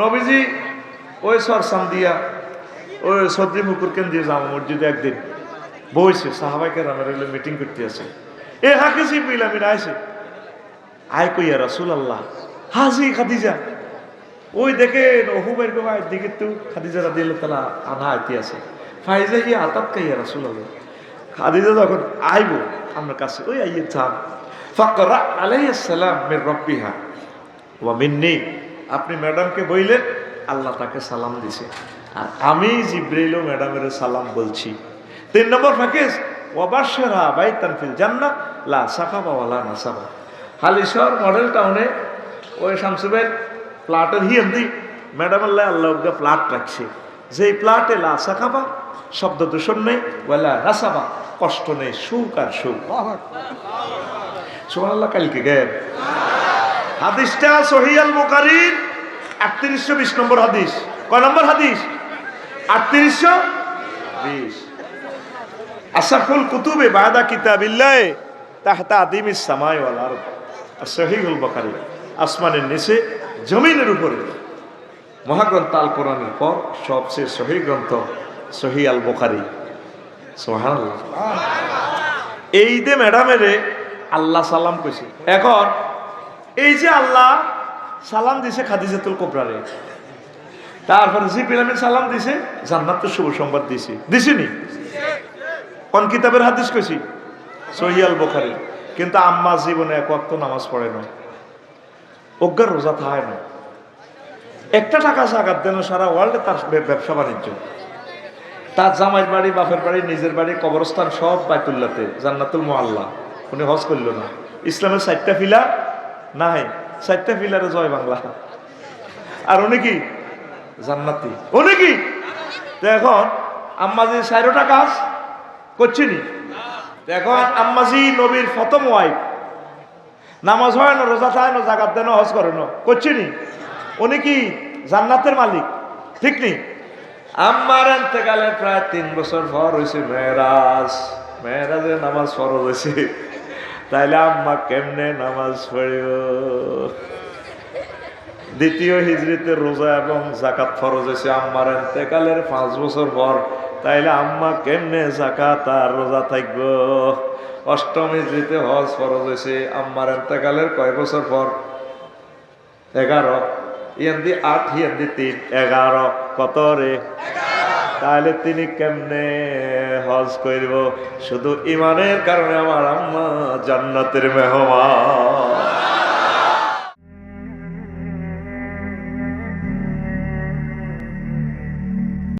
নবীজি, ওই সরসাম দিয়া, ওই সদ্রি মুকুর কেন্দ্রীয় জামা মসজিদে একদিন বইছে সাহাবাইকে রামের মিটিং করতে আছে। এ হাকে জিবিল আমি আইছে আয় কইয়া রাসুল আল্লাহ হাজি খাদিজা। ওই দেখেন অহুবের গোমায় দিকে তো খাদিজা রাদি তালা আনা আইতে আছে। ফাইজা গিয়ে আতাত কাইয়া রাসুল আল্লাহ খাদিজা যখন আইব, আমার কাছে, ওই আইয়ে থাম। ফাকরা আলাইহিস সালাম মির রব্বিহা ওয়া মিন্নি। আপনি ম্যাডামকে বইলেন, আল্লাহ তাকে সালাম দিছে। আর আমি জিব্রাইলও ম্যাডামের সালাম বলছি। তিন নম্বর ফাকিস ওয়াবাশরা বাইতান ফিল জান্নাহ, লা সাকাবা ওয়ালা নাসাবা। হালিশহর মডেল টাউনে ওই শামসুবের প্লাটের হিয়েন্দি ম্যাডাম আল্লাহ আল্লাহ প্লাট রাখছে। যেই প্লাটে লা সাকাবা, শব্দ দূষণ নেই ওয়ালা নাসাবা, কষ্ট নেই, সুখ আর সুখ। সুবহানাল্লাহ, কালকে গেল হাদিসটা সহিয়াল বুখারীর আটত্রিশশো বিশ নম্বর হাদিস। কয় নম্বর হাদিস? আটত্রিশশো বিশ। আসাফুল কুতুবে বাদা কিতাবিল্লাহ তাহতা আদিমিস সামাই ওয়াল আরদ। আর সহিহুল বুখারী, আসমানের নিচে, জমিনের উপরে। মহাগ্রন্থ আল কোরআনের পর সবচেয়ে সহি গ্রন্থ সহি আল বুখারী। সুবহানাল্লাহ। এই দে ম্যাডামেরে আল্লাহ সালাম কইছে। এখন যে আল্লাহ সালাম দিছে খাদিজাতুল কোবরারে। তারপরে জিবিল আমিন সালাম দিছে, জান্নাত শুভ সংবাদ দিছে। দিছিনি? কোন কিতাবের হাদিস কইছি? সহিয়াল বুখারী। কিন্তু আম্মা জীবনে এক ওয়াক্ত নামাজ পড়ে না অজ্ঞার রোজা থায় না একটা টাকা জাগাত দেন সারা ওয়ার্ল্ডে তার ব্যবসা বাণিজ্য। তার জামাইয়ের বাড়ি, বাপের বাড়ি, নিজের বাড়ি, কবরস্থান সব বাইতুল্লাতে, জান্নাতুল মোয়াল্লা উনি হজ করল না। ইসলামের চারটা ফিলা নাই, চারটা ফিলারে জয় বাংলা। আর উনি কি? জান্নাতি। উনি কি? তো এখন আম্মাজি চারোটা কাজ করছিনি। তো এখন আম্মাজি নবীর প্রথম ওয়াইফ নামাজ হয় না, রোজা থাকে না জাগাত দেন হজ করে না। করছিনি। উনি কি? জান্নাতের মালিক। ঠিক নেই? আমার এতেকালে প্রায় তিন বছর পর হয়েছে মেয়েরাজ। মেয়েরাজে নামাজ ফরজ হয়েছে তাইলে আম্মা কেমনে নামাজ পড়িব? দ্বিতীয় হিজড়িতে রোজা এবং জাকাত ফরজ হয়েছে আম্মার এতেকালের পাঁচ বছর পর। তাইলে আম্মা কেমনে জাকাত আর রোজা থাকব? অষ্টম হিজড়িতে হজ ফরজ হয়েছে আম্মার এতেকালের কয় বছর পর? এগারো। ইয়ান্দি আট, ইয়ান্দি তিন। এগারো। কত রে? তাহলে তিনি কেমনে হজ করব? শুধু ইমানের কারণে আমার আম্মা জান্নাতের মেহমান।